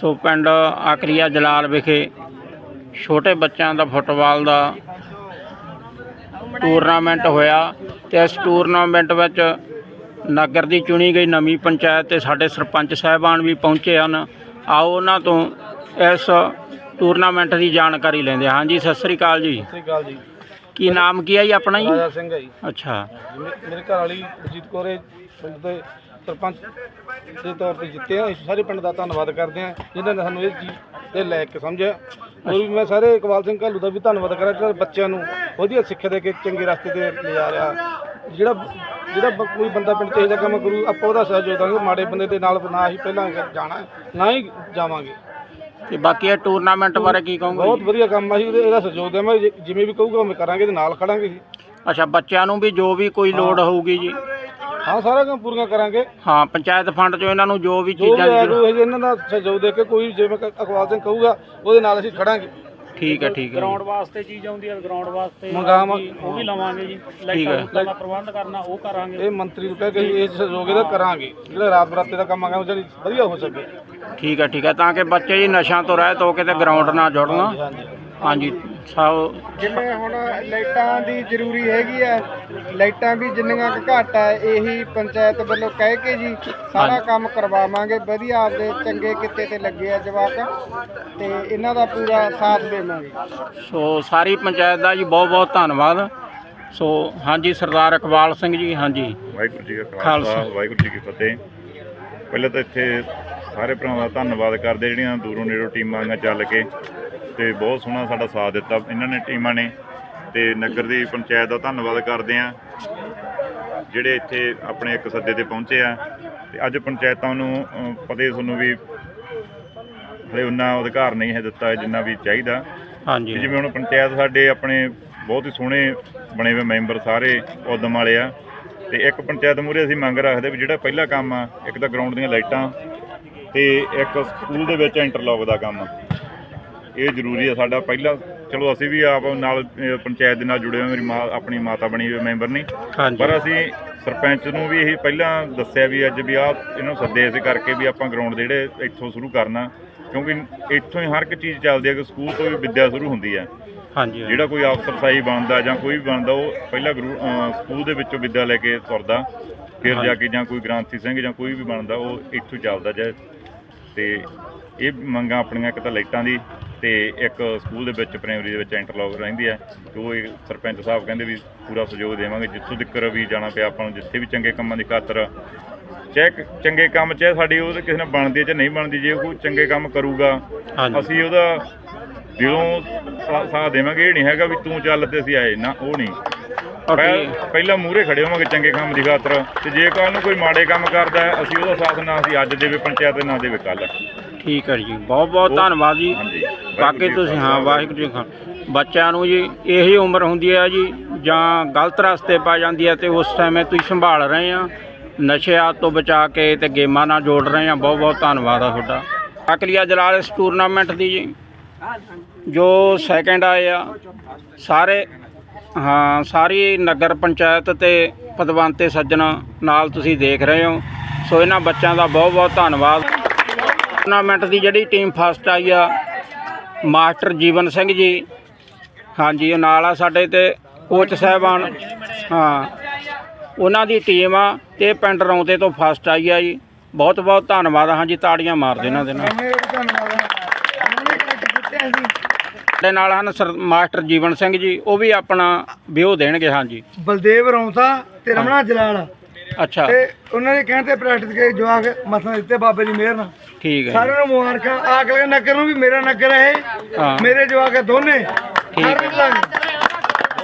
ਸੋ ਪਿੰਡ ਆਕਰੀਆ ਜਲਾਲ ਵਿਖੇ ਛੋਟੇ ਬੱਚਿਆਂ ਦਾ ਫੁੱਟਬਾਲ ਦਾ ਟੂਰਨਾਮੈਂਟ ਹੋਇਆ ਤੇ ਇਸ ਟੂਰਨਾਮੈਂਟ ਵਿੱਚ ਨਗਰ ਦੀ ਚੁਣੀ ਗਈ ਨਵੀਂ ਪੰਚਾਇਤ ਤੇ ਸਾਡੇ ਸਰਪੰਚ ਸਾਹਿਬਾਨ ਵੀ ਪਹੁੰਚੇ ਹਨ। ਆਓ ਉਹਨਾਂ ਤੋਂ ਇਸ ਟੂਰਨਾਮੈਂਟ ਦੀ ਜਾਣਕਾਰੀ ਲੈਂਦੇ ਹਾਂ। ਹਾਂਜੀ, ਸਤਿ ਸ੍ਰੀ ਅਕਾਲ ਜੀ। ਸਤਿ ਸ਼੍ਰੀ ਅਕਾਲ ਜੀ। ਕੀ ਨਾਮ ਕੀ ਹੈ ਜੀ ਆਪਣਾ ਜੀ? ਰਾਜਾ ਸਿੰਘ ਹੈ ਜੀ। ਅੱਛਾ। ਮੇ- ਮੇਰੇ ਘਰ ਵਾਲੀ ਅਜੀਤ ਕੌਰ ਇਹ ਪਿੰਡ ਦੇ ਸਰਪੰਚ ਦੇ ਤੌਰ ਤੇ ਜਿੱਤੇ ਆ ਅਸੀਂ ਸਾਰੇ ਪਿੰਡ ਦਾ ਧੰਨਵਾਦ ਕਰਦੇ ਆ ਜਿਨ੍ਹਾਂ ਨੇ ਸਾਨੂੰ ਇਹ ਚੀਜ਼ ਇਹ ਲੈ ਕੇ ਸਮਝਿਆ। ਹੋਰ ਵੀ ਮੈਂ ਸਾਰੇ ਇਕਬਾਲ ਸਿੰਘ ਘਾਲੂ ਦਾ ਵੀ ਧੰਨਵਾਦ ਕਰਾਂ ਕਿ ਬੱਚਿਆਂ ਨੂੰ ਵਧੀਆ ਸਿੱਖਿਆ ਦੇ ਕੇ ਚੰਗੇ ਰਸਤੇ ਤੇ ਲਿਜਾ ਰਿਹਾ। ਜਿਹੜਾ ਜਿਹੜਾ ਬ- ਕੋਈ ਬੰਦਾ ਪਿੰਡ 'ਚ ਇਹੋ ਜਿਹਾ ਕੰਮ ਕਰੂ ਆਪਾਂ ਉਹਦਾ ਸਹਿਯੋਗ ਦਾਂਗੇ ਮਾੜੇ ਬੰਦੇ ਦੇ ਨਾਲ ਨਾ ਹੀ ਪਹਿਲਾਂ ਜਾਣਾ ਨਾ ਹੀ ਜਾਵਾਂਗੇ। ਤੇ ਬਾਕੀ ਇਹ ਟੂਰਨਾਮੈਂਟ ਬਾਰੇ ਕੀ ਕਹੋਗੇ ਬਹੁਤ? ਵਧੀਆ ਕੰਮ ਆ ਜੀ ਇਹਦਾ ਸਹਿਯੋਗ ਦੇਵਾਂਗੇ ਜੇ- ਜਿਵੇਂ ਵੀ ਕਹੂਗਾ ਉਵੇਂ ਕਰਾਂਗੇ ਤੇ ਨਾਲ ਖੜਾਂਗੇ ਜੀ। ਅੱਛਾ ਬੱਚਿਆਂ ਨੂੰ ਵੀ ਜੋ ਵੀ ਕੋਈ ਲੋੜ ਹੋਊਗੀ ਜੀ। ਹਾਂ ਸਾਰਾ ਕੰਮ ਪੂਰੀਆਂ ਕਰਾਂਗੇ। ਹਾਂ ਪੰਚਾਇਤ ਫੰਡ ਚੋਂ ਇਹਨਾਂ ਨੂੰ ਜੋ ਵੀ ਜੋ ਚੀਜ਼ਾਂ ਦੀ ਆਗੂ ਇਹਨਾਂ ਦਾ ਸਹਿਯੋਗ ਦੇ ਕੇ ਕੋਈ ਜਿਵੇਂ ਕ- ਅਕਵਾਲ ਸਿੰਘ ਕਹੂਗਾ ਉਹਦੇ ਨਾਲ ਅਸੀਂ ਖੜਾਂਗੇ। ਠੀਕ ਹੈ ਠੀਕ ਹੈ ਜੀ। ਵਾਸਤੇ ਚੀਜ਼ ਆਉਂਦੀ ਹੈ ਗਰਾਊਂਡ ਵਾਸਤੇ ਮੰਗਾਵਾਂਗੇ ਉਹ ਵੀ ਲਵਾਂਗੇ ਜੀ। ਠੀਕ ਲਾਈਟਾਂ ਹੈ। ਲੂਟਾਂ ਦਾ ਪ੍ਰਬੰਧ ਕਰਨਾ ਉਹ ਕਰਾਂਗੇ। ਇਹ ਮੰਤਰੀ ਨੂੰ ਕਹਿ ਕੇ ਇਸ ਸਹਿਯੋਗ ਇਹਦਾ ਕਰਾਂਗੇ। ਜਿਹੜਾ ਰਾਤ ਬਰਾਤੇ ਦਾ ਕੰਮ ਆਗਾ ਉਹ ਜਿਹੜੀ ਵਧੀਆ ਹੋ ਸਕੇ। ਠੀਕ ਹੈ ਠੀਕ ਹੈ ਤਾਂ ਕਿ ਬੱਚੇ ਜੀ ਨਸ਼ਿਆਂ ਤੋਂ ਰਹਿਤ ਹੋ ਕੇ ਤੇ ਗਰਾਊਂਡ ਨਾਲ ਜੁੜਨ। ਹਾਂਜੀ। ਹਾਂਜੀ ਸਭ ਜਿਵੇਂ ਹੁਣ ਲਾਈਟਾਂ ਦੀ ਜ਼ਰੂਰੀ ਹੈਗੀ ਆ ਲਾਈਟਾਂ ਵੀ ਜਿੰਨੀਆਂ ਕੁ ਘੱਟ ਆ ਇਹੀ ਪੰਚਾਇਤ ਵੱਲੋਂ ਕਹਿ ਕੇ ਜੀ ਸਾਰਾ ਕੰਮ ਕਰਵਾਵਾਂਗੇ ਵਧੀਆ ਆਪਦੇ ਚੰਗੇ ਕਿੱਤੇ ਤੇ ਲੱਗੇ ਆ ਜਵਾਕ ਤੇ ਇਹਨਾਂ ਦਾ ਪੂਰਾ ਸਾਥ ਦੇਵਾਂਗੇ। ਸੋ ਸਾਰੀ ਪੰਚਾਇਤ ਦਾ ਜੀ ਬਹੁਤ ਬਹੁਤ ਧੰਨਵਾਦ। ਸੋ ਹਾਂਜੀ ਸਰਦਾਰ ਇਕਬਾਲ ਸਿੰਘ ਜੀ ਹਾਂਜੀ। ਵਾਹਿਗੁਰੂ ਜੀ ਕਾ ਖਾਲਸਾ। ਖਾਲਸਾ। ਵਾਹਿਗੁਰੂ ਜੀ ਕੀ ਫਤਿਹ। ਪਹਿਲਾਂ ਤਾਂ ਇੱਥੇ ਸਾਰੇ ਭਰਾਵਾਂ ਦਾ ਧੰਨਵਾਦ ਕਰਦੇ ਜਿਹੜੀਆਂ ਦੂਰੋਂ ਨੇੜੋਂ ਟੀਮਾਂ ਆਈਆਂ ਚੱਲ ਕੇ। ਤੇ ਬਹੁਤ ਸੋਹਣਾ ਸਾਡਾ ਸਾਥ ਦਿੱਤਾ ਇਹਨਾਂ ਨੇ ਟੀਮਾਂ ਨੇ ਤੇ ਨਗਰ ਦੀ ਪੰਚਾਇਤ ਦਾ ਧੰਨਵਾਦ ਕਰਦੇ ਆ ਜਿਹੜੇ ਇੱਥੇ ਆਪਣੇ ਇੱਕ ਸੱਦੇ ਤੇ ਪਹੁੰਚੇ ਆ ਤੇ ਅੱਜ ਪੰਚਾਇਤਾਂ ਨੂੰ ਪਤਾ ਤੁਹਾਨੂੰ ਵੀ ਹਲੇ ਉਹਨਾਂ ਅਧਿਕਾਰ ਨਹੀਂ ਹੈ ਦਿੱਤਾ ਜਿੰਨਾ ਵੀ ਚਾਹੀਦਾ। ਹਾਂਜੀ। ਜਿਵੇਂ ਹੁਣ ਪੰਚਾਇਤ ਸਾਡੇ ਆਪਣੇ ਬਹੁਤ ਹੀ ਸੋਹਣੇ ਬਣੇ ਹੋਏ ਮੈਂਬਰ ਸਾਰੇ ਉਦਮ ਵਾਲੇ ਆ ਤੇ ਇੱਕ ਪੰਚਾਇਤ ਮੂਹਰੇ ਅਸੀਂ ਮੰਗ ਰੱਖਦੇ ਵੀ ਜਿਹੜਾ ਪਹਿਲਾ ਕੰਮ ਆ ਇੱਕ ਤਾਂ ਗਰਾਊਂਡ ਦੀਆਂ ਲਾਈਟਾਂ ਤੇ ਇੱਕ ਸਕੂਲ ਦੇ ਵਿੱਚ ਇੰਟਰਲੌਕ ਦਾ ਕੰਮ ਇਹ ਜ਼ਰੂਰੀ ਆ ਸਾਡਾ ਪਹਿਲਾ ਚਲੋ ਅਸੀਂ ਵੀ ਆਪ ਨਾਲ ਅਹ, ਪੰਚਾਇਤ ਦੇ ਨਾਲ ਜੁੜੇ ਹੋਏ ਮੇਰੀ ਮਾਂ ਆਪਣੀ ਮਾਤਾ ਬਣੀ ਹੋਈ ਮੈਂਬਰ ਨਹੀਂ। ਹਾਂਜੀ। ਪਰ ਅਸੀਂ ਸਰਪੰਚ ਨੂੰ ਵੀ ਇਹ ਪਹਿਲਾਂ ਦੱਸਿਆ ਵੀ ਅੱਜ ਵੀ ਆ ਇਹਨਾਂ ਸੱਦੇ ਇਸੇ ਕਰਕੇ ਵੀ ਆਪਾਂ ਗਰਾਊਂਡ ਦੇ ਜਿਹੜੇ ਇੱਥੋਂ ਸ਼ੁਰੂ ਕਰਨਾ ਕਿਉਂਕਿ ਇੱਥੋਂ ਹੀ ਹਰ ਇੱਕ ਚੀਜ਼ ਚੱਲਦੀ ਹੈ ਕਿ ਸਕੂਲ ਤੋਂ ਵੀ ਵਿੱਦਿਆ ਸ਼ੁਰੂ ਹੁੰਦੀ ਹੈ ਹਾਂਜੀ ਜਿਹੜਾ ਕੋਈ ਅਫਸਰ ਸਾਈ ਬਣਦਾ ਜਾਂ ਕੋਈ ਵੀ ਬਣਦਾ ਉਹ ਪਹਿਲਾਂ ਗੁਰੂ ਅਹ ਸਕੂਲ ਦੇ ਵਿੱਚੋਂ ਵਿੱਦਿਆ ਲੈ ਕੇ ਤੁਰਦਾ ਫਿਰ ਜਾ ਕੇ ਜਾਂ ਕੋਈ ਗ੍ਰਾਂਥੀ ਸਿੰਘ ਜਾਂ ਕੋਈ ਵੀ ਬਣਦਾ ਉਹ ਇੱਥੋਂ ਚੱਲਦਾ ਜੇ ਤੇ ਇਹ ਮੰਗਾਂ ਆਪਣੀਆਂ ਇੱਕ ਤਾਂ ਲਾਈਟਾਂ ਦੀ ਤੇ ਇੱਕ ਸਕੂਲ ਦੇ ਵਿੱਚ ਪ੍ਰਾਇਮਰੀ ਦੇ ਵਿੱਚ ਇੰਟਰਲੌਕ ਰਹਿੰਦੀ ਹੈ ਤੇ ਉਹ ਇਹ ਸਰਪੰਚ ਸਾਹਿਬ ਕਹਿੰਦੇ ਵੀ ਪੂਰਾ ਸਹਿਯੋਗ ਦੇਵਾਂਗੇ ਜਿੱਥੋਂ ਤੱਕ ਵੀ ਜਾਣਾ ਪਿਆ ਆਪਾਂ ਨੂੰ ਜਿੱਥੇ ਵੀ ਚੰਗੇ ਕੰਮਾਂ ਦੀ ਖਾਤਰ। ਚਾਹੇ ਕ- ਚੰਗੇ ਕੰਮ ਚਾਹੇ ਸਾਡੀ ਉਹ ਕਿਸੇ ਨਾਲ ਬਣਦੀ ਹੈ ਜਾਂ ਨਹੀਂ ਬਣਦੀ ਜੇ ਕੋਈ ਚੰਗੇ ਕੰਮ ਕਰੂਗਾ ਹਾਂਜੀ। ਅਸੀਂ ਉਹਦਾ ਦਿਲੋਂ ਸਾ- ਸਾਥ ਦੇਵਾਂਗੇ। ਇਹ ਨਹੀਂ ਹੈਗਾ ਵੀ ਤੂੰ ਚੱਲ ਤੇ ਅਸੀਂ ਆਏ ਨਾ ਉਹ ਨਹੀਂ। ਪਹਿ- ਪਹਿਲਾਂ ਮੂਹਰੇ ਖੜੇ ਹੋਵਾਂਗੇ ਚੰਗੇ ਕੰਮ ਦੀ ਖਾਤਰ ਤੇ ਜੇ ਕੱਲ ਨੂੰ ਕੋਈ ਮਾੜੇ ਕੰਮ ਕਰਦਾ ਹੈ, ਅਸੀਂ ਉਹਦਾ ਸਾਥ ਨਾ ਅਸੀਂ ਅੱਜ ਦੇਵੇ ਪੰਚਾਇਤ ਦੇ ਨਾ ਦੇਵੇ ਕੱਲ ਠੀਕ ਹੈ ਜੀ। ਬਹੁਤ ਬਹੁਤ ਧੰਨਵਾਦ ਜੀ। ਹਾਂਜੀ। ਬਾਕੀ ਤੁਸੀਂ ਹਾਂ, ਵਾਹਿਗੁਰੂ ਜੀ ਕਾ ਬੱਚਿਆਂ ਨੂੰ ਜੀ, ਇਹੀ ਉਮਰ ਹੁੰਦੀ ਹੈ ਜੀ, ਜਾਂ ਗਲਤ ਰਸਤੇ ਪਾ ਜਾਂਦੀ ਹੈ ਤੇ ਉਸ ਟਾਈਮ ਤੁਸੀਂ ਸੰਭਾਲ ਰਹੇ ਆ। ਨਸ਼ਿਆਂ ਤੋਂ ਬਚਾ ਕੇ ਤੇ ਗੇਮਾਂ ਨਾਲ ਜੋੜ ਰਹੇ ਆ। ਬਹੁਤ ਬਹੁਤ ਧੰਨਵਾਦ ਆ ਤੁਹਾਡਾ। ਅਕਲੀਆ ਜਲਾਲ ਇਸ ਟੂਰਨਾਮੈਂਟ ਦੀ ਜੀ, ਜੋ ਸੈਕੰਡ ਆਏ ਆ। ਸਾਰੇ, ਹਾਂ, ਸਾਰੀ ਨਗਰ ਪੰਚਾਇਤ ਤੇ ਪਦਵੰਤੇ ਸੱਜਣ ਨਾਲ ਤੁਸੀਂ ਦੇਖ ਰਹੇ ਹੋ। ਸੋ ਇਹਨਾਂ ਬੱਚਿਆਂ ਦਾ ਬਹੁਤ ਬਹੁਤ ਧੰਨਵਾਦ। ਟੂਰਨਾਮੈਂਟ ਦੀ ਜਿਹੜੀ ਟੀਮ ਫਸਟ ਆਈ ਆ ਮਾਸਟਰ ਜੀਵਨ ਸਿੰਘ ਜੀ। ਹਾਂਜੀ ਉਹ ਨਾਲ ਆ ਸਾਡੇ ਤੇ ਕੋਚ ਸਾਹਿਬਾਨ। ਹਾਂ। ਉਹਨਾਂ ਦੀ ਟੀਮ ਆ ਤੇ ਪਿੰਡ ਰੌਂਤੇ ਤੋਂ ਫਸਟ ਆਈ ਆ ਜੀ। ਬਹੁਤ ਬਹੁਤ ਧੰਨਵਾਦ ਆ। ਹਾਂਜੀ ਤਾੜੀਆਂ ਮਾਰ ਦੇ ਇਹਨਾਂ ਦੇ ਨਾਲ ਸਾਡੇ ਨਾਲ ਹਨ ਸਰ ਮਾਸਟਰ ਜੀਵਨ ਸਿੰਘ ਜੀ। ਉਹ ਵੀ ਆਪਣਾ ਵਿਊ ਦੇਣਗੇ ਹਾਂਜੀ। ਬਲਦੇਵ ਰੌਂਤਾ ਤੇ ਰਮਣਾ ਜਲਾਲ। ਅੱਛਾ। ਤੇ ਉਹਨਾਂ ਦੇ ਕਹਿਣ ਤੇ ਪ੍ਰੈਕਟਿਸ ਕੇ ਜਵਾਕ ਮਸਾਂ ਦਿੱਤੇ ਬਾਬੇ ਦੀ ਮਿਹਰ ਨਾਲ। ਠੀਕ ਹੈ। ਸਾਰਿਆਂ ਨੂੰ ਮੁਬਾਰਕਾਂ। ਆਕਲੇ ਨਗਰ ਨੂੰ ਵੀ ਮੇਰਾ ਨਗਰ ਹੈ ਮੇਰੇ ਜਵਾਕ ਦੋਨੇ। ਠੀਕ ਹੈ।